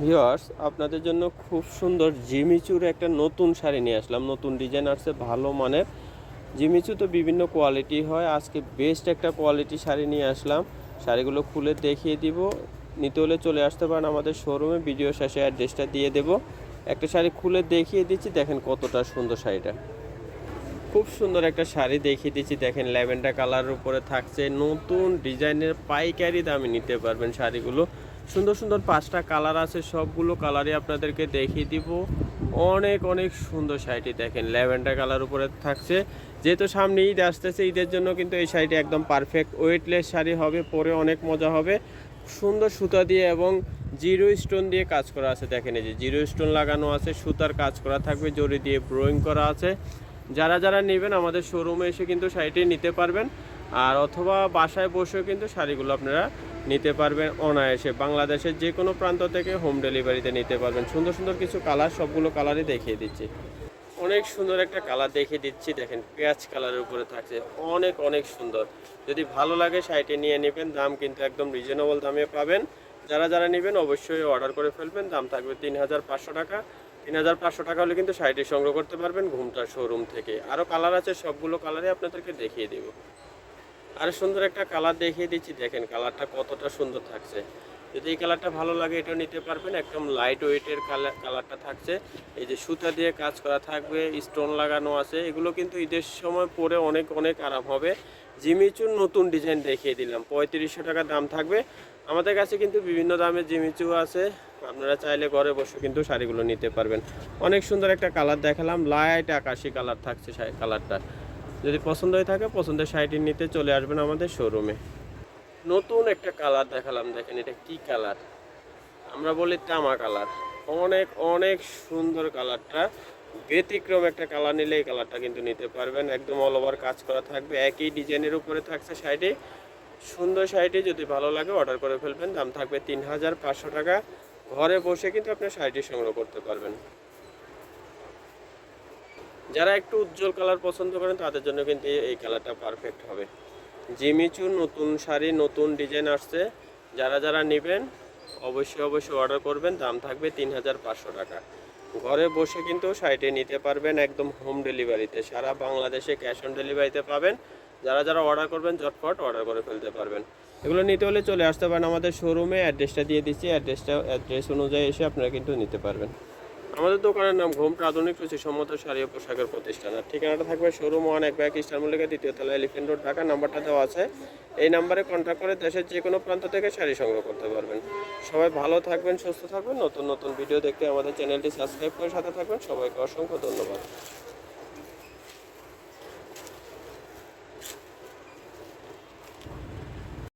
Viewers আপনাদের জন্য খুব সুন্দর জিমিচুর একটা নতুন শাড়ি নিয়ে আসলাম। নতুন ডিজাইন আসছে, ভালো মানের। জিমিচু তো বিভিন্ন কোয়ালিটি হয়। আজকে বেস্ট একটা কোয়ালিটি শাড়ি নিয়ে আসলাম। শাড়িগুলো খুলে দেখিয়ে দিব। নিতে হলে চলে আসতে পারেন আমাদের শোরুমে ভিডিও শেষে অ্যাড্রেসটা দিয়ে দেব। একটা শাড়ি খুলে দেখিয়ে দিচ্ছি। দেখেন কতটা সুন্দর শাড়িটা। খুব সুন্দর একটা শাড়ি দেখিয়ে দিচ্ছি। দেখেন ল্যাভেন্ডার কালারের উপরে থাকছে। নতুন ডিজাইনের পাইকারি দামে নিতে পারবেন শাড়িগুলো। সুন্দর সুন্দর পাঁচটা কালার আছে, সবগুলো কালারই আপনাদেরকে দেখিয়ে দিব। অনেক অনেক সুন্দর শাড়িটি দেখেন, ল্যাভেন্ডার কালার উপরে থাকছে। যেহেতু সামনে ঈদ আসতেছে, ঈদের জন্য কিন্তু এই শাড়িটি একদম পারফেক্ট ওয়েটলেস শাড়ি হবে, পরে অনেক মজা হবে। সুন্দর সুতা দিয়ে এবং জিরো স্টোন দিয়ে কাজ করা আছে, দেখেন এই যে জিরো স্টোন লাগানো আছে, সুতার কাজ করা থাকবে জরি দিয়ে ব্রোয়িং করা আছে। যারা যারা নেবেন আমাদের শোরুমে এসে কিন্তু শাড়িটি নিতে পারবেন। আর অথবা বাসায় বসেও কিন্তু শাড়িগুলো আপনারা নিতে পারবেন অনায়াসে। বাংলাদেশের যে কোনো প্রান্ত থেকে হোম ডেলিভারিতে নিতে পারবেন। সুন্দর সুন্দর কিছু কালার সবগুলো কালারই দেখিয়ে দিচ্ছি। অনেক সুন্দর একটা কালার দেখিয়ে দিচ্ছি। দেখেন, পেঁয়াজ কালারের উপরে থাকছে। অনেক অনেক সুন্দর। যদি ভালো লাগে শাড়িটি নিয়ে নেবেন, দাম কিন্তু একদম রিজনেবল দামে পাবেন। যারা যারা নেবেন অবশ্যই অর্ডার করে ফেলবেন। দাম থাকবে তিন হাজার পাঁচশো টাকা। তিন হাজার পাঁচশো টাকা হলে কিন্তু শাড়িটি সংগ্রহ করতে পারবেন ঘুমটা শোরুম থেকে। আরও কালার আছে, সবগুলো কালারই আপনাদেরকে দেখিয়ে দেবো। আর সুন্দর একটা কালার দেখিয়ে দিচ্ছি। দেখেন কালারটা কতটা সুন্দর থাকছে। যদি এই কালারটা ভালো লাগে এটাও নিতে পারবেন। একদম লাইট ওয়েটের কালার কালারটা থাকছে। এই যে সুতা দিয়ে কাজ করা থাকবে স্টোন লাগানো আছে। এগুলো কিন্তু ঈদের সময় পরে অনেক অনেক আরাম হবে। জিমিচুর নতুন ডিজাইন দেখিয়ে দিলাম। পঁয়ত্রিশশো টাকা দাম থাকবে। আমাদের কাছে কিন্তু বিভিন্ন দামের জিমিচু আছে। আপনারা চাইলে ঘরে বসে কিন্তু শাড়িগুলো নিতে পারবেন। অনেক সুন্দর একটা কালার দেখালাম। লাইট আকাশি কালার থাকছে কালারটা যদি পছন্দ হয়ে থাকে, পছন্দের শাড়িটি নিতে চলে আসবেন আমাদের শোরুমে নতুন একটা কালার দেখালাম, দেখেন এটা কি কালার আমরা বলি তামা কালার অনেক অনেক সুন্দর কালারটা ব্যতিক্রম একটা কালার নিলে এই কালারটা কিন্তু নিতে পারবেন। একদম অল ওভার কাজ করা থাকবে। একই ডিজাইনের উপরে থাকছে শাড়িটি। সুন্দর শাড়িটি যদি ভালো লাগে অর্ডার করে ফেলবেন। দাম থাকবে তিন হাজার পাঁচশো টাকা। ঘরে বসে কিন্তু আপনি শাড়িটি সংগ্রহ করতে পারবেন। যারা একটু উজ্জ্বল কালার পছন্দ করেন, তাদের জন্য কিন্তু এই- কালারটা পারফেক্ট হবে। জিমিচু নতুন শাড়ি, নতুন ডিজাইন আসছে। যারা যারা নেবেন, অবশ্যই অবশ্যই অর্ডার করবেন। দাম থাকবে তিন হাজার পাঁচশো টাকা। ঘরে বসে কিন্তু শাড়িটি নিতে পারবেন একদম হোম ডেলিভারিতে সারা বাংলাদেশে ক্যাশ অন ডেলিভারিতে পাবেন। যারা যারা অর্ডার করবেন ঝটফট অর্ডার করে ফেলতে পারবেন। এগুলো নিতে হলে চলে আসতে পারেন আমাদের শোরুমে অ্যাড্রেসটা দিয়ে দিচ্ছি। অ্যাড্রেসটা অ্যাড্রেস অনুযায়ী এসে আপনারা কিন্তু নিতে পারবেন। আমাদের দোকানের নাম ঘুমটা আধুনিক রুচিসম্মত শাড়ি ও পোশাকের প্রতিষ্ঠান। আর ঠিকানাটা থাকবে শোরুম ওয়ান, এক ব্যাগ ইস্টার মল্লিকা, দ্বিতীয় তলা এলিফেন্ট রোড, ঢাকা। নাম্বারটা দেওয়া আছে। এই নাম্বারে কন্ট্যাক্ট করে দেশের যে কোনো প্রান্ত থেকে শাড়ি সংগ্রহ করতে পারবেন। সবাই ভালো থাকবেন, সুস্থ থাকবেন। নতুন নতুন ভিডিও দেখতে আমাদের চ্যানেলটি সাবস্ক্রাইব করে সাথে থাকবেন। সবাইকে অসংখ্য ধন্যবাদ।